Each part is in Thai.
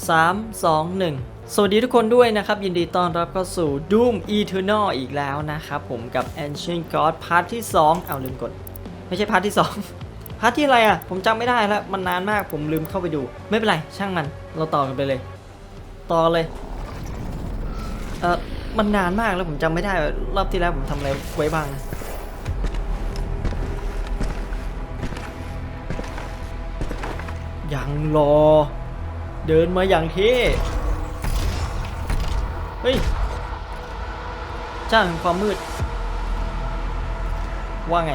3 2 1 สวัสดีทุกคนด้วยนะครับ ยินดีต้อนรับเข้าสู่ Doom Eternal อีกแล้วนะครับ ผมกับ Ancient God พาร์ทที่ 2 เอาลืมกด ไม่ใช่พาร์ทที่ 2 พาร์ทที่อะไรอะ ผมจำไม่ได้แล้วมันนานมากผมลืมเข้าไปดู ไม่เป็นไร ช่างมัน เราต่อกันไปเลย ต่อเลย เออมันนานมากแล้วผมจำไม่ได้ รอบที่แล้วผมทำอะไรไว้บ้างนะยังรอ เดินมาอย่างเท่เฮ้ยจ้างความมืด ว่าไง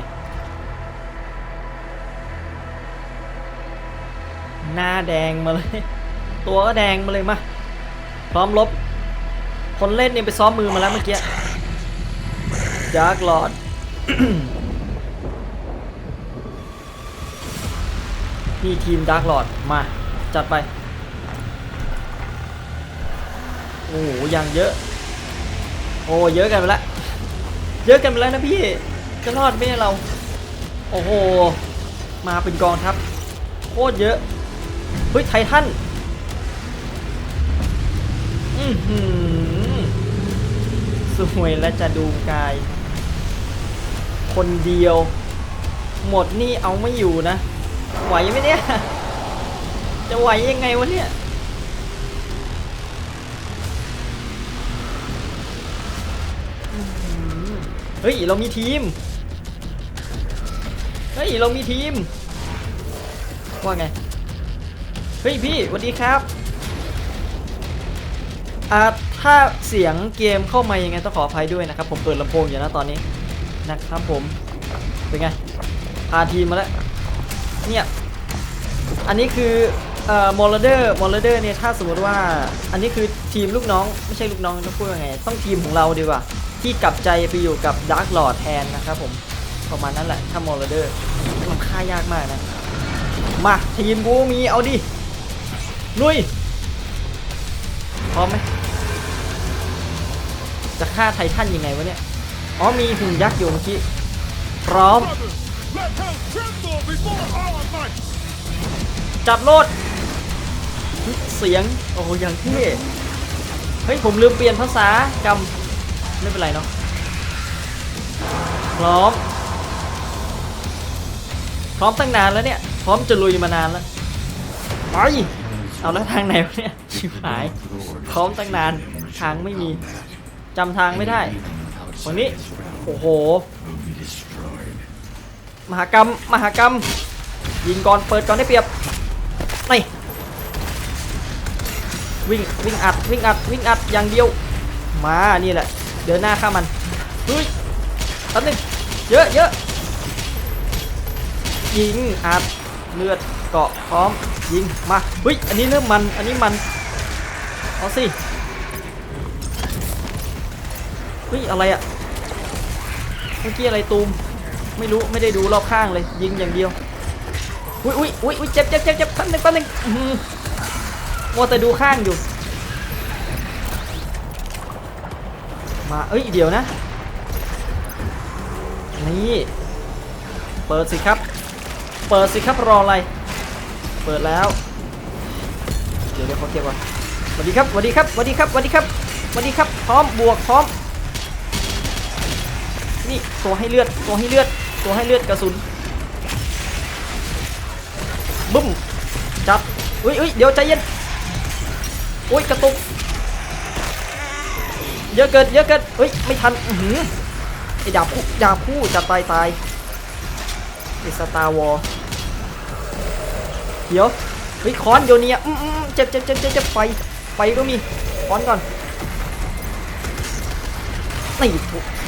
หน้าแดงมาเลย ตัวก็แดงมาเลยมา พร้อมลบ คนเล่นเนี่ยไปซ้อมมือมาแล้วเมื่อกี้ดาร์กลอดนี่ทีมดาร์กลอดมา จัดไป โอ้โหยังเยอะ โอ้เยอะกันไปแล้วเยอะกันไปแล้วนะพี่จะรอดไหมเนี่ยเรา โอ้โห มาเป็นกองทัพ โคตรเยอะ เฮ้ยไททันอือหือสวยและจะดูกาย คนเดียว หมดนี่เอาไม่อยู่นะ ไหวไหมเนี่ย จะไหวยังไงวะเนี่ย ฮ้ยเรามีทีม เฮ้ยเรามีทีม ว่าไง เฮ้ยพี่สวัสดีครับอ่าถ้าเสียงเกมเข้ามายังไงต้องขออภัยด้วยนะครับ ผมเปิดลำโพงอยู่นะตอนนี้นะครับผม เป็นไง พาทีมมาแล้ว เนี่ย อันนี้คือเอ่อมอลเดอร์มอลเดอร์เนี่ยถ้าสมมติว่า อันนี้คือทีมลูกน้อง ไม่ใช่ลูกน้องต้องพูดยังไง ต้องทีมของเราดีกว่า ที่กลับใจไปอยู่กับดาร์กลอ d แทนนะครับผมประมาณนั้นแหละ ถ้ามอลเดอร์มันฆ่ายากมากนะ มาทีมกูมีเอาดิ ลุย พร้อมไหมจะฆ่าไททันยังไงวะเนี่ย อ๋อมีหุ่นยักษ์อยู่เมื่อกี้พร้อม จับโลด เสียง โอ้ย่างเท่ เฮ้ย ผมลืมเปลี่ยนภาษากำ ไม่เป็นไรเนาะพร้อม พร้อมตั้งนานแล้วเนี่ย พร้อมจะลุยมานานแล้วไปเอาแล้วทางไหนวะเนี่ยชิบหาย พร้อมตั้งนานทางไม่มีจำทางไม่ได้วันนี้โอ้โห มหากรรม มหากรรม ยิงก่อนเปิดก่อนได้เปรียบนี่วิ่งวิ่งอัดวิ่งอัดวิ่งอัดอย่างเดียว มานี่แหละ เดินหน้าข้ามันเฮ้ยตันหนึ่งเยอะเยอะยิงอัดเลือดเกาะพร้อมยิงมาเฮ้ยอันนี้เริ่มมันอันนี้มันเอาสิเฮ้ยอะไรอะเมื่อกี้อะไรตูมไม่รู้ไม่ได้ดูรอบข้างเลย ยิงอย่างเดียวอุ้ยอุ้ยอุ้ยเจ็บเจ็บเจ็บเจ็บแป๊บนึงแป๊บนึงอื้อหือมัวแต่ดูข้างอยู่ มาเอ้ยเดี๋ยวนะ นี่ เปิดสิครับ เปิดสิครับรออะไร เปิดแล้ว เดี๋ยวเดี๋ยวเขาเก็บก่อนสวัสดีครับสวัสดีครับสวัสดีครับสวัสดีครับสวัสดีครับ พร้อมบวกพร้อม นี่ตัวให้เลือดตัวให้เลือดตัวให้เลือดกระสุนบึ้มจับอุ้ยอุ้ยเดี๋ยวใจเย็นอุ้ยกระตุก เยอะเกินเยอะเกินเฮ้ยไม่ทันอือหือไอ้ดาบคู่ดาบคู่จะตายตายไอ้สตาร์วอลเดี๋ยวเฮ้ยคอนโยเนียอืมเจ็บเจ็บเจ็บเจ็บเจ็บไฟไฟก็มีคอนก่อนนี่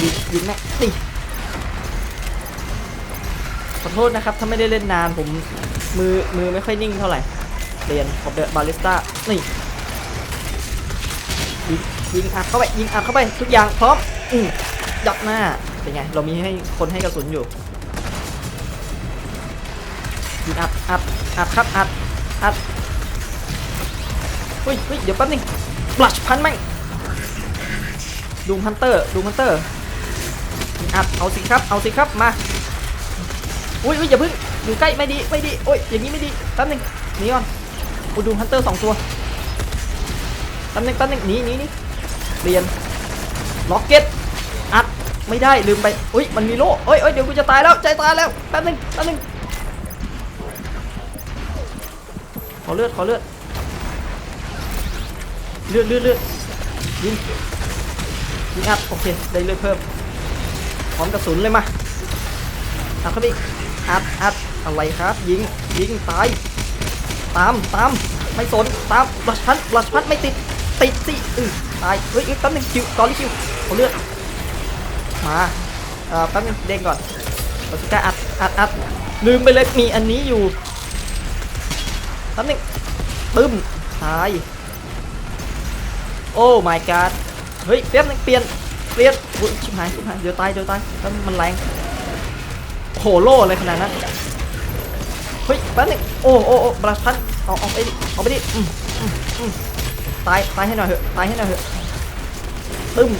ยิงยิงแม่นี่ขอโทษนะครับ ถ้าไม่ได้เล่นนานผมมือมือไม่ค่อยนิ่งเท่าไหร่เรียนผมเดอะบาลิสต้านี่ ยิงยิงอัดเข้าไปยิงอัดเข้าไปทุกอย่างพร้อมอืมยัดหน้าเป็นไงเรามีให้คนให้กระสุนอยู่ยิงอัดอัดอัดครับอัดอัดเฮ้ยเฮ้ยเดี๋ยวแป๊บนึงบลัชพันไหมงดูฮันเตอร์ดูฮันเตอร์ยิงอัดเอาสิครับเอาสิครับมาอุ้ยอุ้ยอย่าเพึ่งอยู่ใกล้ไม่ดีไม่ดีโอ้ยอย่างนี้ไม่ดีแป๊บนึงหนีก่อนกูดูฮันเตอร์สองตัว แป๊บนึงแป๊บนึงหนีหนีหนีเปลี่ยนล็อกเก็ตอัดไม่ได้ลืมไปอุ้ยมันมีโล่เอ้ยเอ้ยเดี๋ยวกูจะตายแล้วใจตายแล้วแป๊บนึงแป๊บนึงขอเลือดขอเลือดเลือดเลือดเลือดยิงยิงอัดโอเคได้เลือดเพิ่มพร้อมกระสุนเลยมาอัดเข้าไปอัดอัดอะไรครับ ยิงยิงตายตามตามไม่สนตามบลัชพัดบลัชพัดไม่ติด ติดสิอือตายเฮ้ยเฮ้ยแป๊บนึงคิวตอนนี้คิวเอาเลือดมาเอ่อแป๊บนึงเด้งก่อนบาสุก้าอัดอัดอัดลืมไปเลยมีอันนี้อยู่แป๊บนึงปึ้มตายโอ้ my god เฮ้ยแป๊บนึงเปลี่ยนเปลี่ยนอุ๊ยชิบหายชิบหายเดี๋ยวตายเดี๋ยวตายแป๊บนึงมันแรงโหโล่อะไรขนาดนั้นเฮ้ยแป๊บนึงโอ้โอ้โอ้บลัชพันเอาเอาไปดิเอาไปดิอืมอืมอืม ตายตายให้หน่อยเถอะตายให้หน่อยเถอะตึ้ม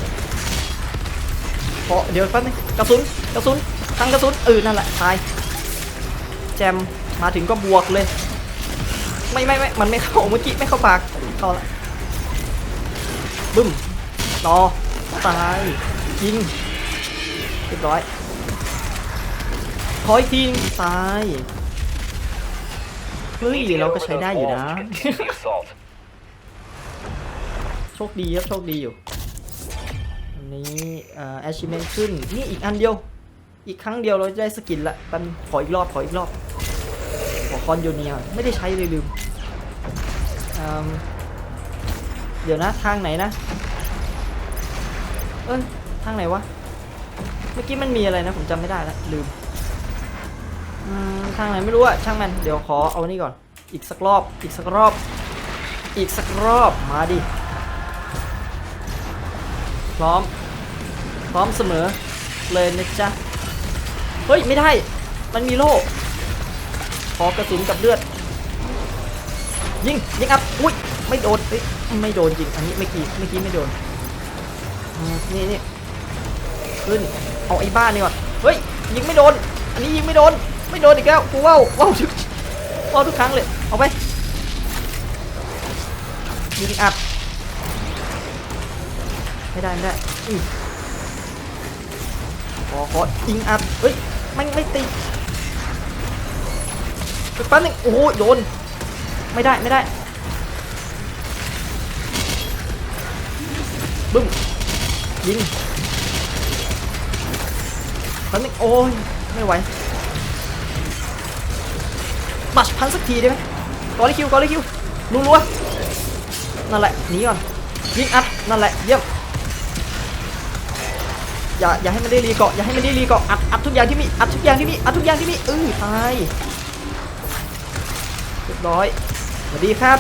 พอเดี๋ยวแป๊บนึงกระสุนกระสุนทางกระสุนเออนั่นแหละตายแจมมาถึงก็บวกเลย ไม่ไม่ไม่มันไม่เข้าเมื่อกี้ไม่เข้าปากเข้าละบึ้มรอตายยิงเรียบร้อยขออีกทีนึงตายเฮ้ยเราก็ใช้ได้อยู่นะ ชคดีครับโชคดีอยู่อันนี้เอ่อ achievement ขึ้น นี่อีกอันเดียว อีกครั้งเดียวเราจะได้สกินละปันขออีกรอบขออีกรอบ ขอคอนโยเนียไม่ได้ใช้เลยลืม เดี๋ยวนะทางไหนนะ เอ้ยทางไหนวะ เมื่อกี้มันมีอะไรนะผมจำไม่ได้ล้วลืมอืมทางไหนไม่รู้อะช่างมันเดี๋ยวขอเอานี่ก่อน อีกสักรอบ อีกสักรอบ อีกสักรอบมาดิ พร้อม พร้อมเสมอ เลยนะจ๊ะ เฮ้ย ไม่ได้ มันมีโล่ขอกระสุนกับเลือด ยิง ยิงอัพอุ้ย ไม่โดนเฮ้ยไม่โดนจริง อันนี้เมื่อกี้เมื่อกี้ไม่โดน นี่นี่ขึ้น เอาไอ้บ้านี่ก่อน เฮ้ย ยิงไม่โดน อันนี้ยิงไม่โดน ไม่โดนอีกแล้ว กูว้าวว้าวทุกว้าวทุกครั้งเลย เอาไป ยิงอัด ไม่ได้ไม่ได้อือขอขอยิงอัดเฮ้ยไม่ไม่ติดแป๊บนึงโอ้โหโดนไม่ได้ไม่ได้บึ้มยิงแป๊บนึงโอ้ยไม่ไหวบัชพันสักทีได้ไหมกอลิคิวกอลิคิวรัวๆนั่นแหละหนีก่อนยิงอัดนั่นแหละเยี่ยม อย่าอย่าให้มันได้รีเกาะอย่าให้มันได้รีเกาะอัดอัดทุกอย่างที่มีอัดทุกอย่างที่มีอัดทุกอย่างที่มีเออตายเรียบร้อยสวัสดีครับ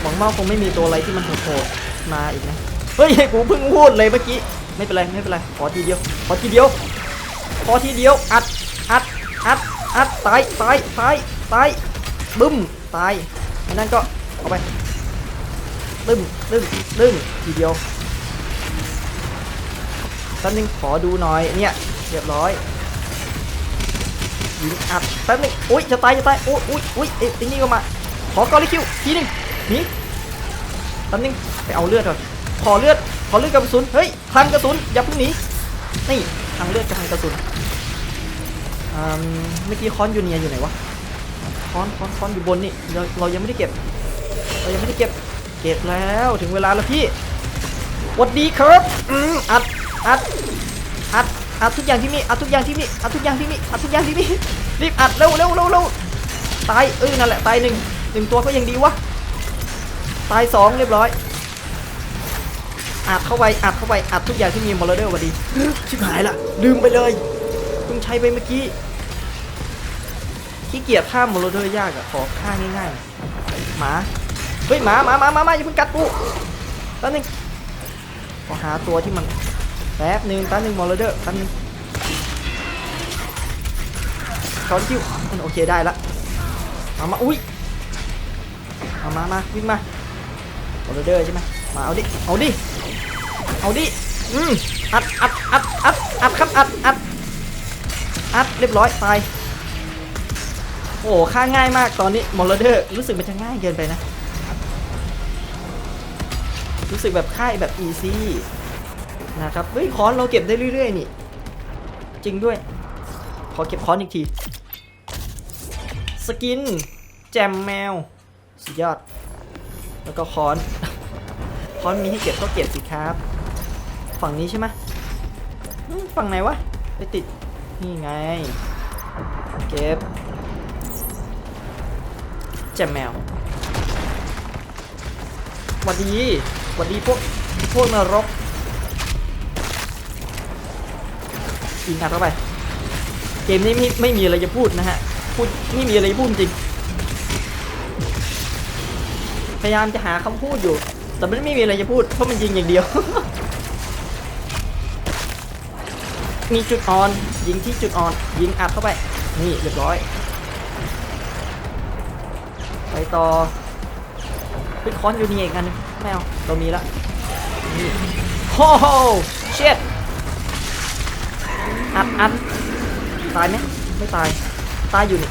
หวังว่าคงไม่มีตัวอะไรที่มันโหดๆมาอีกนะเฮ้ยกูเพิ่งพูดเลยเมื่อกี้ไม่เป็นไรไม่เป็นไรขอทีเดียวขอทีเดียวขอทีเดียวอัดอัดอัดอัดตายตายตายตายบึ้มตายอันนั้นก็เอาไปตึ้มตึ้มตึ้มทีเดียว แป๊บนึงขอดูหน่อยเนี่ยเรียบร้อยยิงอัดแป๊บนึงอุ้ยจะตายจะตายอุ้ยอุ้ยอุ้ยเอ๊ะไอ้นี่ก็มาขอกอลิคิวทีหนึงหนีแป๊บนึงไปเอาเลือดก่อนขอเลือดขอเลือดกับกระสุนเฮ้ยทางกระสุนอย่าเพิ่งหนีนี่ทางเลือดกับทางกระสุนอืมเมื่อกี้คอนยูเนียอยู่ไหนวะค้อนค้อนค้อนอยู่บนนี่เราเรายังไม่ได้เก็บ เรายังไม่ได้เก็บเก็บแล้วถึงเวลาแล้วพี่หวัดดีครับอืมอัด อัดอัดอัดทุกอย่างที่มีอัดทุกอย่างที่มีอัดทุกอย่างที่มีอัดทุกอย่างที่มีรีบอัดเร็วเร็วเร็วเร็วตายเออนั่นแหละตายหนึ่งหนึ่งตัวก็ยังดีวะตายสองเรียบร้อยอัดเข้าไปอัดเข้าไปอัดทุกอย่างที่มีมอลเดอร์วัดีชิบหายละลืมไปเลยเพิ่งใช้ไปเมื่อกี้ขี้เกียจข้ามโมโลเดอร์ยากอะขอฆ่าง่ายๆหมาเฮ้ยหมาหมาหมาหมาอย่าเพิ่งกัดกูแป๊บนึงขอหาตัวที่มัน ป๊บนึงแป๊บนึงมโลเดอร์แป๊บนึงช้อนคิวอืมโอเคได้ละเอามาอุ้ยเอามามาวิ่งมามโลเดอร์ใช่ไหมมาเอาดิเอาดิเอาดิอืมอัดอัดอัดอัดอัดครับอัดอัดอัดเรียบร้อยตายโอ้โหฆ่าง่ายมากตอนนี้มอลเดอร์รู้สึกมันจะง่ายเกินไปนะ รู้สึกแบบค่ายแบบอีซี่ นะครับเฮ้ยค้อนเราเก็บได้เรื่อยๆนี่ จริงด้วย ขอเก็บค้อนอีกที สกิน แจมแมว สุดยอด แล้วก็ค้อน ค้อนมีให้เก็บก็เก็บสิครับ ฝั่งนี้ใช่ไหมอืมฝั่งไหนวะ ไปติด นี่ไง เก็บ แจมแมวหวัดดีหวัดดีพวกพวกนรก ยิงอัดเข้าไป เกมนี้ไม่ไม่มีอะไรจะพูดนะฮะ พูดไม่มีอะไรจะพูดจริง พยายามจะหาคำพูดอยู่ แต่มันไม่มีอะไรจะพูด เพราะมันยิงอย่างเดียว มีจุดอ่อน ยิงที่จุดอ่อน ยิงอัดเข้าไป นี่เรียบร้อย ไปต่อไปค้อนอยู่นี่เอีกอันหนึงไม่เอาเรามีละนี่โอ้โหเช็ด อัดอัดตายไหมไม่ตาย ตายอยู่นี่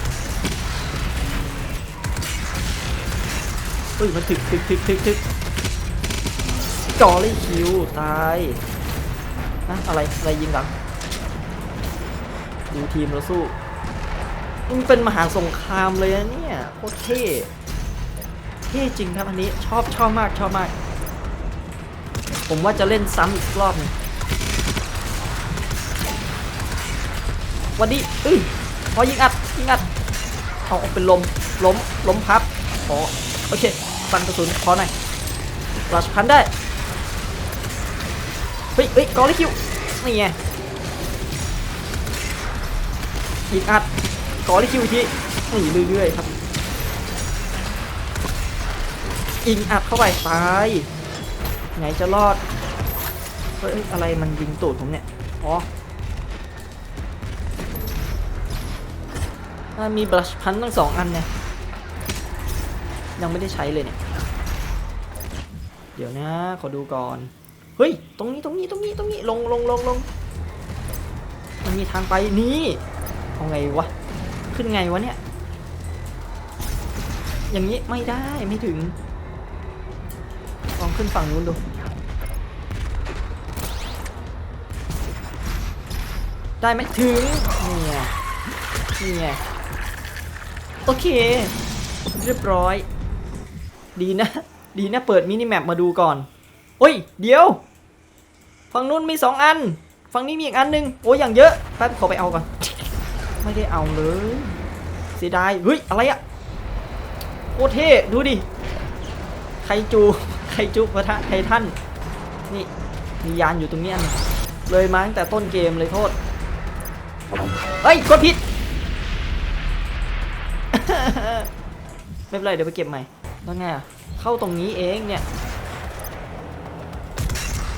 เฮ้ยมันถึกถึกถึกถึกถึกจอเลยคิวตายนะอะไรอะไรยิงหลังดูทีมเราสู้มันเป็นมหาสงครามเลยนะเนี่ยโคตรเท่เท่จริงครับอันนี้ชอบชอบมากชอบมาก ผมว่าจะเล่นซ้ำอีกรอบหนึง วันนี้เอ้ยพอยิงอัดยิงอัดเอาเอาเป็นลมล้มล้มพับพอโอเคฟันกระสุนพอหน่อยราชพันได้เฮ้ยเฮ้ยกอลิคิวนี่ไงยิงอัดกอลิคิวอีกทีนี่เรื่อยๆครับยิงอัดเข้าไปตายไงจะรอดเฮ้ยอะไรมันยิงตูดผมเนี่ยอ๋อ มีบลัชพันทั้งสองอันเนี่ย ยังไม่ได้ใช้เลยเนี่ย เดี๋ยวนะ ขอดูก่อน เฮ้ย ตรงนี้ตรงนี้ตรงนี้ตรงนี้ลงลงลงลงมันมีทางไปนี่เอาไงวะ ขึ้นไงวะเนี่ย อย่างนี้ไม่ได้ไม่ถึง ลองขึ้นฝั่งนู้นดูได้ไหมถึงนี่ไงนี่ไง โอเค เรียบร้อย ดีนะ ดีนะ เปิดมินิแมปมาดูก่อนโอ้ย เดี๋ยว ฝั่งนู้นมีสองอัน ฝั่งนี้มีอีกอันหนึง โอ้ยอย่างเยอะแป๊บขอไปเอาก่อน ไม่ได้เอาเลย เสียดาย เฮ้ย อะไรอะโคเท่ดูดิ ไคจู ไคจูปะทะไททัน นี่ มียานอยู่ตรงนี้อันเลยมาตั้งแต่ต้นเกมเลยโทษ เฮ้ย กดผิด ไม่เป็นไรเดี๋ยวไปเก็บใหม่แล้วไงอะเข้าตรงนี้เองเนี่ย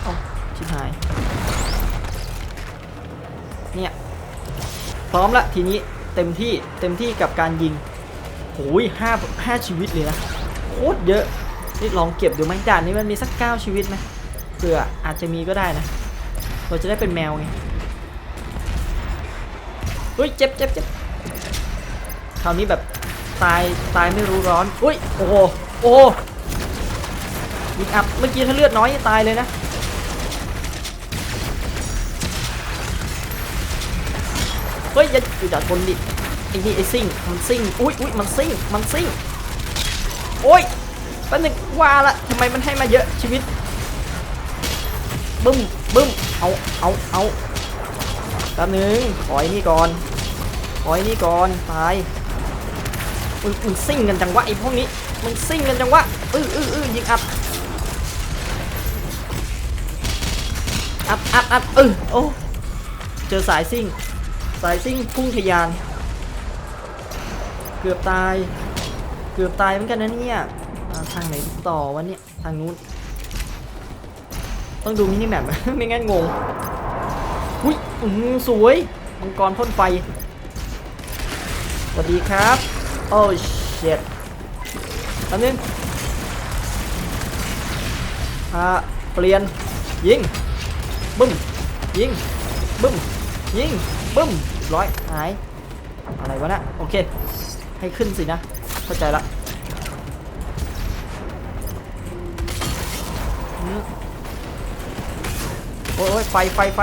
เอาชิบหาย เนี่ย พร้อมละทีนี้เต็มที่เต็มที่กับการยิงโอ้ยห้าห้าชีวิตเลยนะโคตรเยอะนี่ลองเก็บดูไหมด่านนี้มันมีสักเก้าชีวิตไหมเผื่ออาจจะมีก็ได้นะเราจะได้เป็นแมวไงเฮ้ยเจ็บเจ็บเจ็บคราวนี้แบบ ตายตายไม่รู้ร้อนอุ้ยโอ้โหโอ้โหยิงอับเมื่อกี้ถ้าเลือดน้อยตายเลยนะเฮ้ยอย่าอย่าทนดิไอ้นี่ไอ้ซิ่งมันซิ่งอุ้ยอุ้ยมันซิ่งมันซิ่งโอ้ยแป๊บนึงว่าละทำไมมันให้มาเยอะชีวิตบึ้มบึ้มเอาเอาเอาแป๊บนึงขอไอ้นี่ก่อนขอไอ้นี่ก่อนตาย มึงมึงซิ่งกันจังวะไอ้พวกนี้มึงซิ่งกันจังวะอื้ออื้ออือยิงอัดอัดอัดอัดเออโอ้เจอสายซิ่ง สายซิ่งพุ่งทะยาน เกือบตาย เกือบตายเหมือนกันนะเนี่ยทางไหนต่อวะเนี่ยทางนู้น ต้องดูมินิแมปไม่งั้นงงอุ้ยอือสวยมังกรพ่นไฟสวัสดีครับ โอ้เช็ดแป๊บนึงอ่าเปลี่ยน ยิง บึ้ม ยิง บึ้ม ยิง บึ้ม ร้อยหาย อะไรวะนะโอเค ให้ขึ้นสินะ เข้าใจละอือโอ้ยไฟไฟไฟ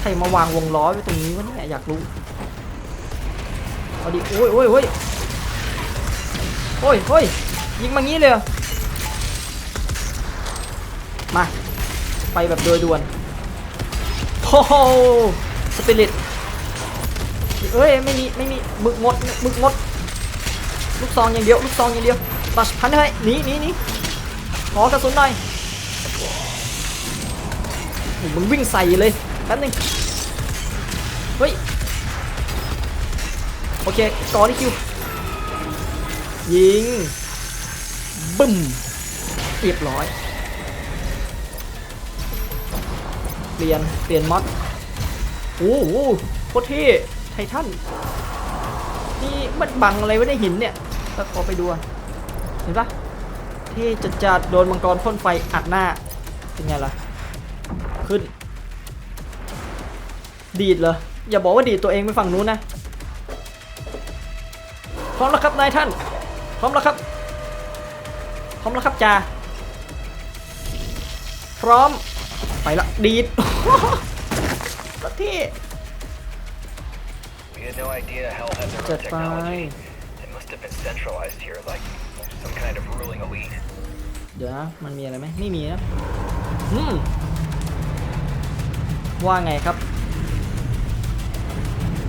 ใครมาวางวงล้อไว้ตรงนี้วะเนี่ยอยากรู้ เอาดิโอ้ยโอ้ยโอ้ยโอ้ยโอ้ยยิงมางี้เลยมาไปแบบโดยด่วนโอ้โหสปิริตเอ้ยไม่มีไม่มีมึกงดมึกงดลูกซองอย่างเดียวลูกซองอย่างเดียวตัดพันให้หนีหนีหนีขอกระสุนหน่อยมึงวิ่งใส่เลยแป๊บนึงเฮ้ย โอเคต่อที่คิว ยิง บึ้มเรียบร้อย เปลี่ยน เปลี่ยนมอดโอ้โหโคตรเท่ไททันนี่มันบังอะไรไว้ในหินเนี่ยแล้วขอไปดู เห็นปะเท่จัดจัดโดนมังกรพ่นไฟอัดหน้า เป็นไงล่ะ ขึ้น ดีดเหรอ อย่าบอกว่าดีดตัวเองไปฝั่งนู้นนะ ร้อมแล้วครับนายท่าน พร้อมแล้วครับ พร้อมแล้วครับจ่าพร้อม ไปละดีดประเทศ We had no idea Hell had their own จัดไป technology. It must have been centralized here, like some kind of ruling elite. เดี๋ยวนะมันมีอะไรไหมไม่มีนะอืมว่าไงครับ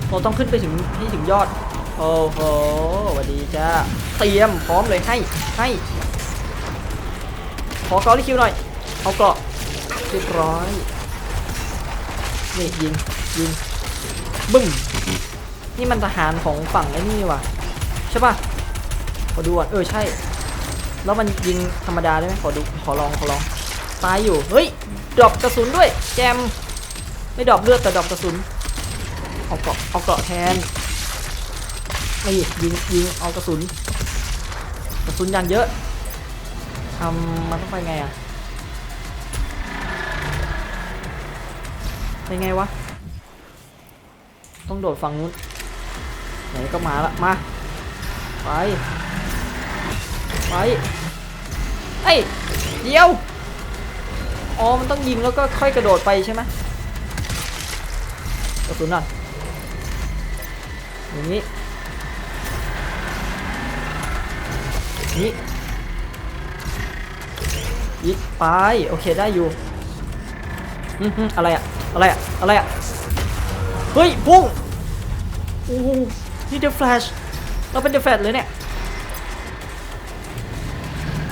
เราต้องขึ้นไปถึงที่ถึงยอด โอ้โหสวัสดีจ้า เตรียมพร้อมเลยให้ ให้ ขอกอลิคิวหน่อย เอาเกราะเรียบร้อย นี่ยิง ยิง บึ้ม นี่มันทหารของฝั่งไอ้นี่ว่ะ ใช่ป่ะ ขอดูก่อน เออใช่ แล้วมันยิงธรรมดาได้ไหมขอดู ขอลอง ขอลอง ตายอยู่ เฮ้ย ดรอปกระสุนด้วย แจม ไม่ดรอปเลือดแต่ดรอปกระสุน เอาเกราะ เอาเกราะแทน นี่ยิงยิงเอากระสุน กระสุนอย่างเยอะทำมันต้องไปไงอะไปไงวะ ต้องโดดฝั่งนู้น ไหนก็มาละ มา ไป ไปเอ้ยเดี๋ยว อ๋อ มันต้องยิงแล้วก็ค่อยกระโดดไปใช่ไหมกระสุนนั่นอย่างนี้ นี่ยิงไปโอเคได้อยู่อะไรอะอะไรอะอะไรอะเฮ้ยพุ่งโอ้นี่เดอะแฟลชเราเป็นเดอะแฟลชเลยเนี่ย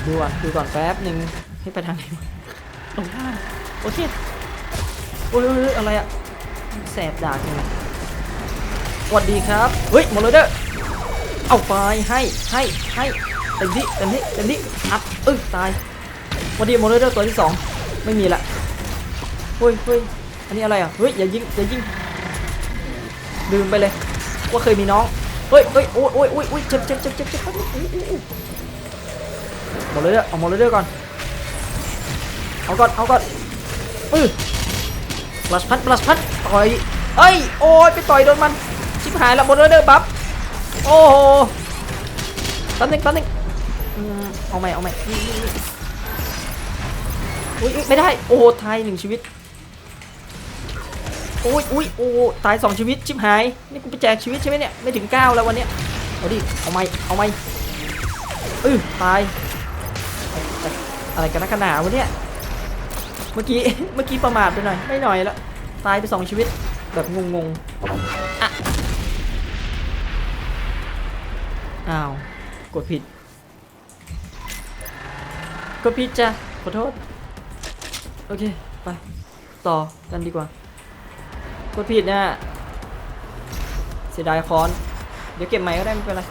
ดูก่อนดูก่อนแป๊บหนึ่งให้ไปทางไหนตรงข้ามโอเคโอ้ยอะไรอะแสบดากจังเลยสวัสดีครับ เฮ้ยหมดเลยเด้อเอาไปให้ให้ให้ ต็มที่เต็มที่เต็มที่อัดเอ้ยตายวัสดีหมดเลยเด้อตัวที่สองไม่มีละเฮ้ยเฮ้ยอันนี้อะไรอะเฮ้ยอย่ายิงอย่ายิงลืมไปเลยว่าเคยมีน้องเฮ้ยเฮ้ยโอ้ยโอ้ยโอ้ยโอ้ยเจ็บเจ็บเจ็บเจ็บเจ็บอู้อู้อู้หมดเลยเด้อเอาหมดเลยเด้อก่อนเอาก่อนเอาก่อนปื้อปลัสพัดปลัสพัดต่อยเอ้ยโอ้ยไปต่อยโดนมันชิบหายละหมดเลยเด้อบัฟโอ้โหแป๊บนึงแป๊บนึง เอาใหม่เอาใหม่นี่นี่นี่อุ้ยอุ๊ยไม่ได้ โอ้โหตายหนึ่งชีวิตโอ้ยอุ้ยโอ้โหตายสองชีวิตชิบหายนี่กูไปแจกชีวิตใช่ไหมเนี่ยไม่ถึงเก้าแล้ววันเนี้ยเอาดิเอาไหมเอาไหมเออตายอะไรกันนักกันหนาวะเนี่ยเมื่อกี้เมื่อกี้ประมาทไปหน่อยไม่หน่อยละตายไปสองชีวิตแบบงงๆอะอ้าวกดผิด กดผิดจ้ะขอโทษ โอเค ไป ต่อกันดีกว่ากดผิดนะเสียดายคอน เดี๋ยวเก็บใหม่ก็ได้ไม่เป็นไร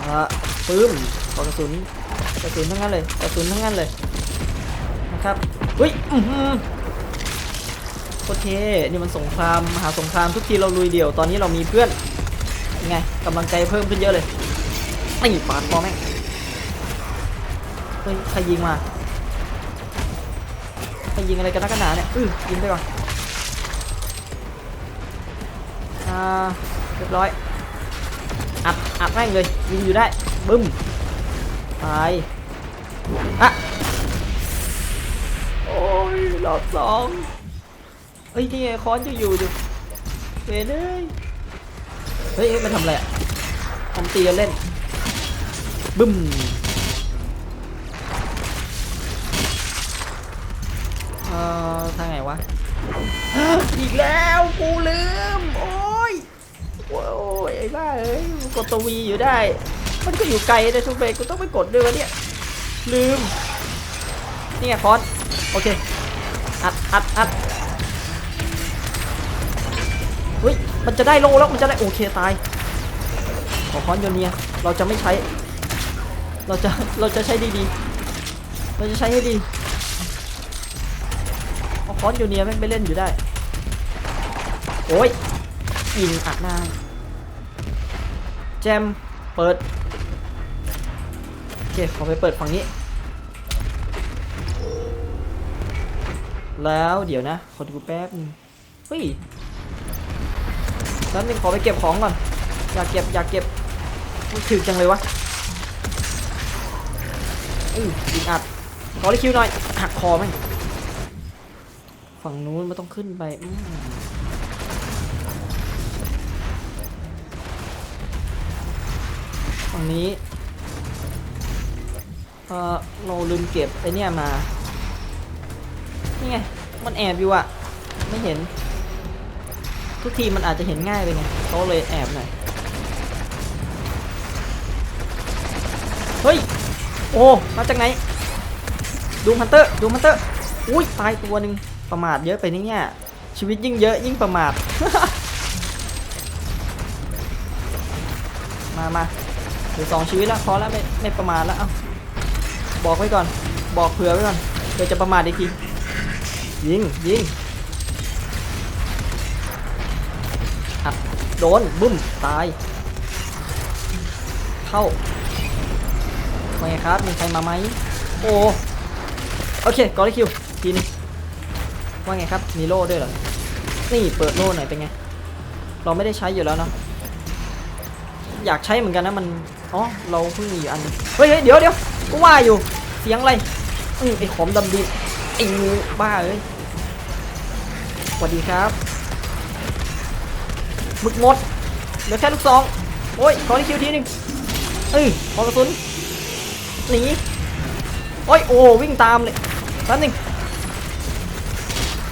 อาละปึ้มกระสุนกระสุนทั้งนั้นเลยกระสุนทั้งนั้นเลยนะครับเฮ้ยอือโอเคนี่มันสงครามมหาสงครามทุกทีเราลุยเดี่ยวตอนนี้เรามีเพื่อนยังไงกำลังใจเพิ่มขึ้นเยอะเลยไม่ปาดคอแม่ง ฮ้ยใครยิงมาใครยิงอะไรกันนักกันหนาเนี่ยอือยิงไปก่อนอ่าเรียบร้อยอัดอัดแม่งเลยยิงอยู่ได้บึ้มตายอะโอ้ยรอบสองเฮ้ยนี่ไงค้อนจะอยู่ดิเวยเลยเฮ้ยเฮ้ยมันทำอะไรอะทำตีกันเล่นบึ้ม อ่อทางไหนวะ อีกแล้วกูลืม โอ้ยโอ้ยไอ้บ้าเอ้ยกดตัววีอยู่ได้ มันก็อยู่ไกลนะทุกเบรกกูต้องไปกดด้วยวะเนี่ย ลืม นี่ไงคอนโอเค อัดอัดอัดเฮ้ย มันจะได้โลแล้ว มันจะได้โอเคตาย ขอคอนโยเนีย เราจะไม่ใช้ เราจะ เราจะใช้ดีๆ เราจะใช้ให้ดี อาคอนโยเนียแม่งไปเล่นอยู่ได้ โอ้ยยิงอัดหน้าแจมเปิดโอเคขอไปเปิดฝั่งนี้ แล้วเดี๋ยวนะขอดูแป๊บนึงเฮ้ยแป๊บนึงขอไปเก็บของก่อน อยากเก็บอยากเก็บถึกจังเลยวะอือยิงอัดขอรีคิวหน่อยหักคอไหม ฝั่งนู้นมันต้องขึ้นไปอืมฝั่งนี้เออเราลืมเก็บไอเนี่ยมา นี่ไง มันแอบอยู่อะไม่เห็น ทุกทีมันอาจจะเห็นง่ายไปไงเขาเลยแอบหน่อย เฮ้ย โอ้ มาจากไหน ดูฮันเตอร์ ดูฮันเตอร์ อุ้ย ตายตัวหนึ่ง ประมาทเยอะไปนี่เนี่ย ชีวิตยิ่งเยอะยิ่งประมาท มามาเหลือสองชีวิตแล้วพอแล้วไม่ไม่ประมาทแล้วเอาบอกไว้ก่อน บอกเผื่อไว้ก่อนเดี๋ยวจะประมาทอีกทียิงยิงอัดโดนบุ้มตาย เข้าว่าไงครับมีใครมาไหมโอ้โอเคกอริคิวทีนึง ว่าไงครับ มีโล่ด้วยเหรอ นี่เปิดโล่หน่อยเป็นไง เราไม่ได้ใช้อยู่แล้วเนาะ อยากใช้เหมือนกันนะมัน อ๋อ เราเพิ่งมีอยู่อันนึงเฮ้ยเเดี๋ยวเดี๋ยวกูว่าอยู่ เสียงอะไร อือไอ้ขอมดำดินไองูบ้าเอ้ยสวัสดีครับมึกมดเหลือแค่ลูกซอง โอ้ย ขอที่คิวทีนึงเอ้ยขอกระสุน หนี โอ้ย โอ้วิ่งตามเลยแป๊บนึง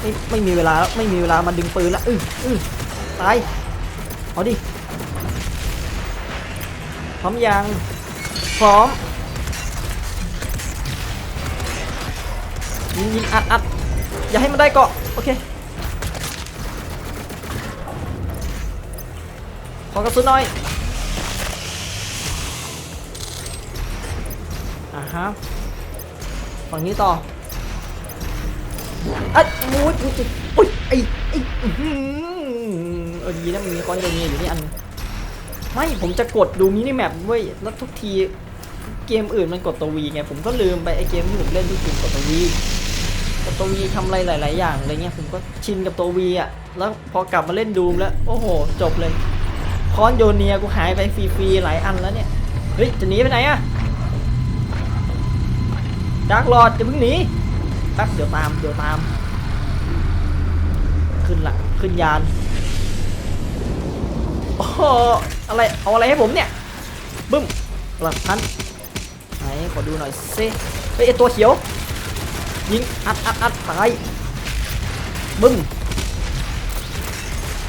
ไม่ไม่มีเวลาแล้วไม่มีเวลามาดึงปืนแล้วอืออือตายเอาดิพร้อมยังพร้อมยิงยิงอัดอัดอย่าให้มันได้เกาะโอเคขอกระสุนหน่อยอ่าฮะฝั่งนี้ต่อ อัดมูดอุ๊ยอุ๊ยไอ้ไอ้เออดีนะมีคอนโดเนียอยู่นี่อัน ไม่ผมจะกดดูมินิแมปเว้ยแล้วทุกทีเกมอื่นมันกดตัววีไงผมก็ลืมไปไอเกมที่ผมเล่นที่จริงกดตัววีกดตัววีทำอะไรหลาย ๆ อย่างอะไรเงี้ยผมก็ชินกับตัววีอะแล้วพอกลับมาเล่นดูมแล้วโอ้โห จบเลยคอนโยเนียกูหายไปฟรีๆหลายอันแล้วเนี่ยเฮ้ยจะหนีไปไหนอะดักหลอดจะเพิ่งหนี แป๊บเดี๋ยวตาม เดี๋ยวตาม ขึ้นละขึ้นยานโอ้อะไร เอาอะไรให้ผมเนี่ย บึ้มหลักพันไหนขอดูหน่อยซิเฮ้ยไอตัวเขียว ยิง อัดอัดอัดตายบึ้ม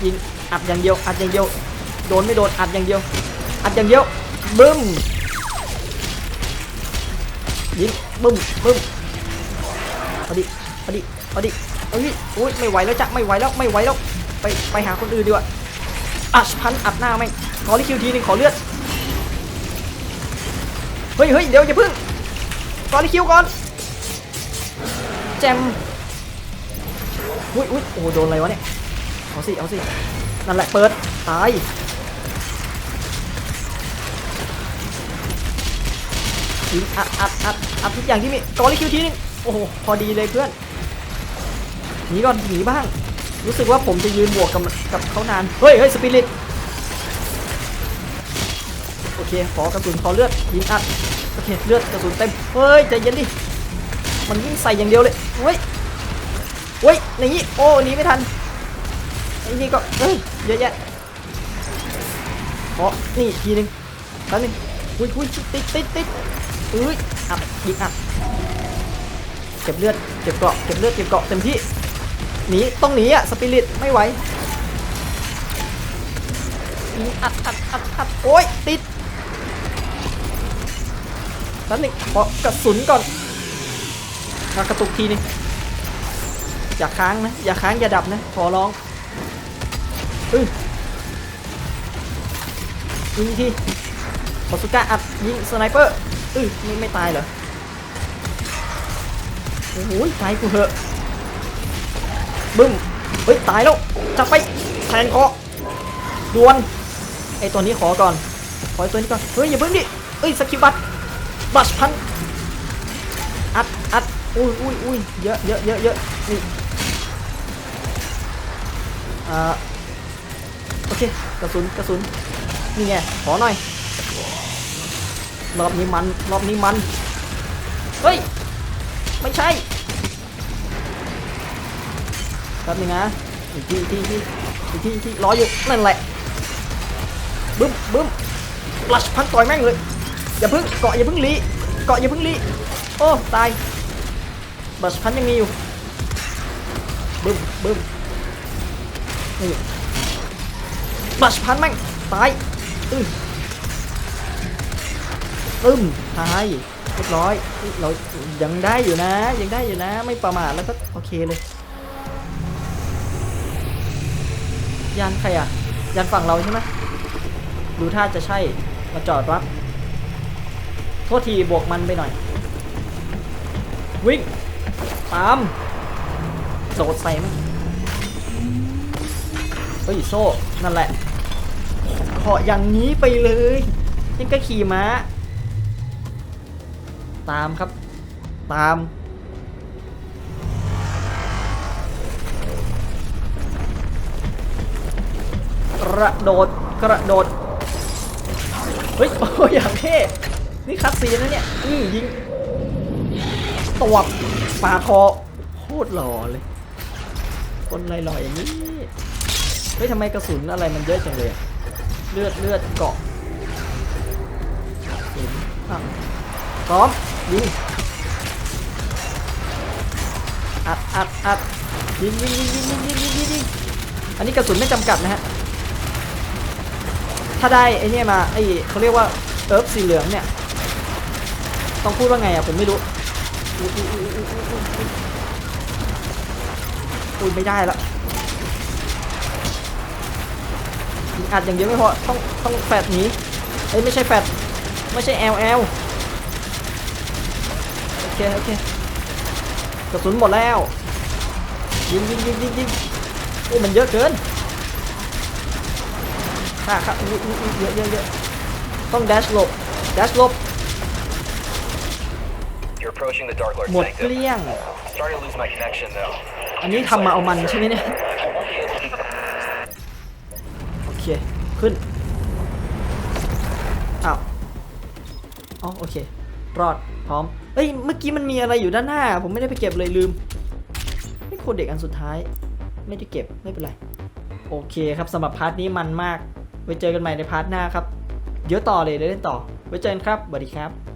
ยิง อัดอย่างเดียว อัดอย่างเดียว โดนไม่โดน อัดอย่างเดียว อัดอย่างเดียว บึ้มยิงบึ้มบึ้ม เอาดิเอาดิเอาดิเอาดิอุ้ยไม่ไหวแล้วจ้ะไม่ไหวแล้วไม่ไหวแล้วไปไปหาคนอื่นดีกว่าอัดพันอัดหน้าไมงขอรีคิวทีหนึ่งขอเลือดเฮ้ยเฮ้ยเดี๋ยวอย่าพึ่งขอรีคิวก่อนแจมอุ้ยอุ้ยโอ้โดนอะไรวะเนี่ยเอาสิเอาสินั่นแหละเปิดตายยิงอัดอัดอัดอัดทุกอย่างที่มีกอรีคิวทีหนึง โอ้โหพอดีเลยเพื่อนหนีก่อนหนีบ้าง รู้สึกว่าผมจะยืนบวกกับกับเขานาน เฮ้ยเฮ้ยสปิริตโอเคขอกระสุนขอเลือดยิงอัดโอเคเลือดกระสุนเต็มเฮ้ยใจเย็นดิมันวิ่งใส่อย่างเดียวเลยเฮ้ยเฮ้ยอย่างนี้โอ้หนีไม่ทันไอ้นี่ก็เอ้ยเยอะแยะเพราะนี่ทีหนึงแป๊บนึงอุ้ยอุ้ยติดติดติดอุ้ยอับยิงอับ เก็บเลือดเก็บเกราะเก็บเลือดเก็บเกราะเต็มที่หนีต้องหนีอะสปิริตไม่ไหวยิงอัดอัดอัดอัดโอ้ยติดแป๊บนึงขอกระสุนก่อนมากระตุกทีนึงอย่าค้างนะอย่าค้างอย่าดับนะขอร้องอือยิงอีกทีขอสุก้าอัดยิงสไนเปอร์อือนี่ไม่ตายเหรอ โอ้โหตายกูเหอะบึ้มเฮ้ยตายแล้วจับไปแทงคอดวนไอตัวนี้ขอก่อนขอไอตัวนี้ก่อนเฮ้ยอย่าเพิ่งดิเอ้ยสกิลบัตบัชพันอัดอัดอุ้ยอุ้ยอุ้ยเยอะเยอะเยอะเยอะนี่อ่าโอเคกระสุนกระสุนนี่ไงขอหน่อยรอบนี้มันรอบนี้มันเฮ้ย ไม่ใช่แป๊บนึงนะอีกทีอีกทีอีกทีอีกทีอีกทีรออยู่นั่นแหละบึ้มบึ้มลัชพันต่อยแม่งเลยอย่าเพิ่งเกาะอย่าเพิ่งรีเกาะอย่าเพิ่งรีโอ้ตายบัสพันยังมีอยู่บึ้มบึ้มนี่บัสพันแม่งตายอือตึ้มตาย เรียบร้อยเรายังได้อยู่นะ ยังได้อยู่นะ ไม่ประมาทแล้วก็โอเคเลย ยานใครอะยานฝั่งเราใช่ไหมดูท่าจะใช่มาจอดรับโทษทีบวกมันไปหน่อย วิ่ง ตามโดดใส่มันเฮ้ยโซ่ นั่นแหละ ขออย่างนี้ไปเลยยังก็ขี่ม้า ตามครับ ตาม กระโดด กระโดด เฮ้ย โอ้ยอย่างเท่นี่คัดซีนนะเนี่ย อือยิงตวบปาคอ โคตรหล่อเลย คนลอยๆอย่างนี้ เฮ้ยทำไมกระสุนอะไรมันเยอะจังเลยเลือดเลือดเกาะเห็นอะพร้อม ยิงอัดอัดอัดยิงยิงยิงยิงยิงยิงยิงยิงยิงอันนี้กระสุนไม่จำกัดนะฮะ ถ้าได้ไอ้นี่มาไอ้เขาเรียกว่าเอิร์ฟสีเหลืองเนี่ย ต้องพูดว่าไงอะผมไม่รู้อุ๊ยอุ๊ยอุ๊ยอุ๊ยอุ๊ยอุ๊ยไม่ได้ละอัดอย่างเดียวไม่พอต้องต้องแฟดหนีเอ้ยไม่ใช่แฟดไม่ใช่ LL โอ เคโอเคกระสุนหมดแล้วยิงยิงยิงยิงยิงโอ้ยมันเยอะเกินค่ะค่ะอุ๊ยอุ๊ยอุ๊ยเยอะเยอะเยอะต้องแดชหลบแดชหลบ You're approaching the Dark Lord หมด Sanctum. เกลี้ยง Starting to lose my connection though. อันนี้ทำมาเอามันใช่ไหมเนี่ย I won't be able to. โอเค ขึ้น อ้าว อ๋อ โอเค รอดพร้อมเอ้ยเมื่อกี้มันมีอะไรอยู่ด้านหน้า ผมไม่ได้ไปเก็บเลยลืมไม่โคดเด็กอันสุดท้าย ไม่ได้เก็บไม่เป็นไร โอเคครับสำหรับพาร์ทนี้มันมาก ไว้เจอกันใหม่ในพาร์ทหน้าครับ เดี๋ยวต่อเลยเดี๋ยวเล่นต่อ ไว้เจอกันครับสวัสดีครับ